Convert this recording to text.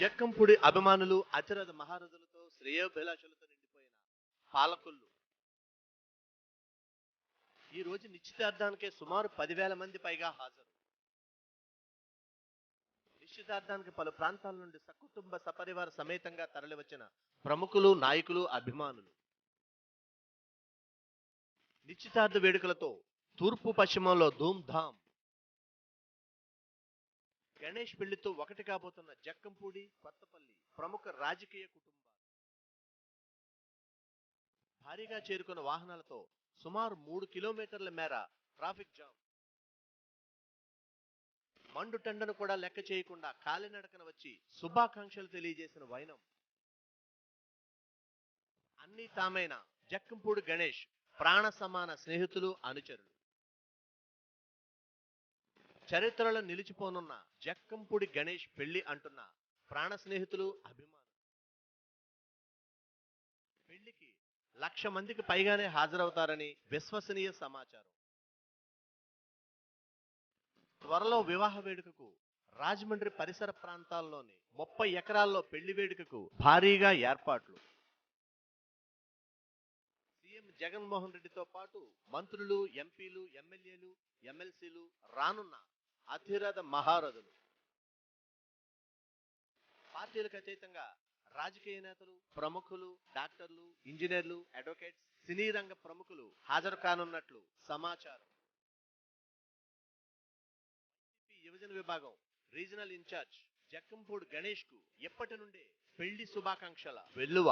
జక్కంపూడి అభిమానులు అతిరథ మహారథులతో శ్రేయోభిలాషులతో నిండిపోయిన పాలకొల్లు ఈ రోజు నిశ్చితార్థానికే సుమారు పదివేల మంది పైగా హాజరు. నిశ్చితార్థానికి పలు ప్రాంతాల నుండి సకుటుంబ సపరివార సమేతంగా తరలివచ్చిన ప్రముఖులు నాయకులు అభిమానులు. నిశ్చితార్థ వేడుకలతో తూర్పు పశ్చిమంలో ధూమ్ ధామ్ గణేష్ పెళ్ళితో ఒకటి కాబోతున్న జక్కంపూడి కొత్తపల్లి ప్రముఖ రాజకీయ కుటుంబాలు భారీగా చేరుకున్న వాహనాలతో సుమారు మూడు కిలోమీటర్ల మేర ట్రాఫిక్ జామ్. మండు టెండను కూడా లెక్క చేయకుండా కాలినడకన వచ్చి శుభాకాంక్షలు తెలియజేసిన వైనం. అన్ని తామైన జక్కంపూడి గణేష్ ప్రాణ సమాన స్నేహితులు అనుచరులు. చరిత్రలో నిలిచిపోనున్న జక్కంపూడి గణేష్ పెళ్ళి అంటున్న ప్రాణ స్నేహితులు అభిమానులు. పెళ్ళికి లక్ష మందికి పైగానే హాజరవుతారని విశ్వసనీయ సమాచారం. త్వరలో వివాహ వేడుకకు రాజమండ్రి పరిసర ప్రాంతాల్లోని ముప్పై ఎకరాల్లో పెళ్ళి వేడుకకు భారీగా ఏర్పాట్లు. సీఎం జగన్మోహన్ రెడ్డితో పాటు మంత్రులు ఎంపీలు ఎమ్మెల్యేలు ఎమ్మెల్సీలు రానున్న అతిరథ మహారథులు. పార్టీలకు అతీతంగా రాజకీయ నేతలు ప్రముఖులు డాక్టర్లు ఇంజనీర్లు అడ్వకేట్స్ సినీ రంగ ప్రముఖులు హాజరు కానున్నట్లు సమాచారం. యువజన విభాగం రీజనల్ ఇన్ఛార్జ్ జక్కంపూడి గణేష్కు ఎప్పటి నుండే పెళ్ళి శుభాకాంక్షల. వెల్లువ.